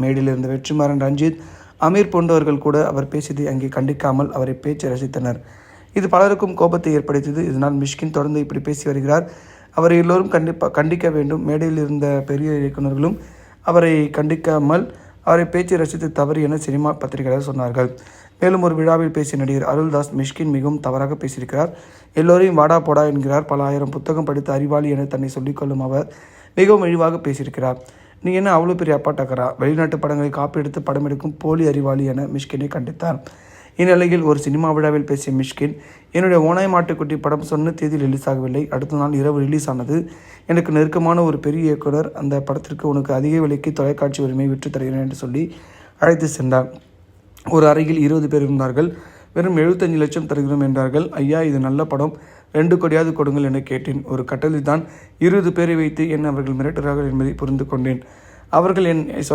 மேடிலிருந்த இருந்த வெற்றிமாறன் ரஞ்சித் அமீர் போன்றவர்கள் கூட அவர் பேசியதை அங்கே கண்டிக்காமல் அவரை பேச்சு ரசித்தனர். இது பலருக்கும் கோபத்தை ஏற்படுத்தியது. இதனால் மிஷ்கின் தொடர்ந்து இப்படி பேசி வருகிறார். அவரை எல்லோரும் கண்டிப்பா கண்டிக்க வேண்டும். மேடையில் இருந்த பெரிய இயக்குநர்களும் அவரை கண்டிக்காமல் அவரை பேச்சு ரசித்து தவறு என சினிமா பத்திரிகையாளர் சொன்னார்கள். மேலும் ஒரு விழாவில் பேசிய நடிகர் அருள்தாஸ் மிஷ்கின் மிகவும் தவறாக பேசியிருக்கிறார். எல்லோரையும் வாடா போடா என்கிறார். பல ஆயிரம் புத்தகம் படித்த அறிவாளி என தன்னை சொல்லிக்கொள்ளும் அவர் மிகவும் இழிவாக பேசியிருக்கிறார். நீ என்ன அவ்வளோ பெரிய அப்பாட்டக்கரா? வெளிநாட்டு படங்களை காப்பி எடுத்து படம் எடுக்கும் போலி அறிவாளி என மிஷ்கினை கண்டித்தார். இந்நிலையில் ஒரு சினிமா விழாவில் பேசிய மிஷ்கின் என்னுடைய ஓனாய் மாட்டுக்குட்டி படம் சொன்ன தேதியில் ரிலீஸ் ஆகவில்லை. அடுத்த நாள் இரவு ரிலீஸ் ஆனது. எனக்கு நெருக்கமான ஒரு பெரிய இயக்குனர் அந்த படத்திற்கு உனக்கு அதிக விலைக்கு தொலைக்காட்சி உரிமை விற்று தருகிறேன் என்று சொல்லி அழைத்து சென்றார். ஒரு அறையில் இருபது பேர் இருந்தார்கள். வெறும் எழுபத்தஞ்சு லட்சம் தருகிறோம் என்றார்கள். ஐயா இது நல்ல படம். ரெண்டு கோடியாவது கொடுங்கள் என கேட்டேன். ஒரு கட்டளில் தான் இருபது பேரை வைத்து என் அவர்கள் மிரட்டுகிறார்கள் என்பதை புரிந்து கொண்டேன் அவர்கள் என் சொன்ன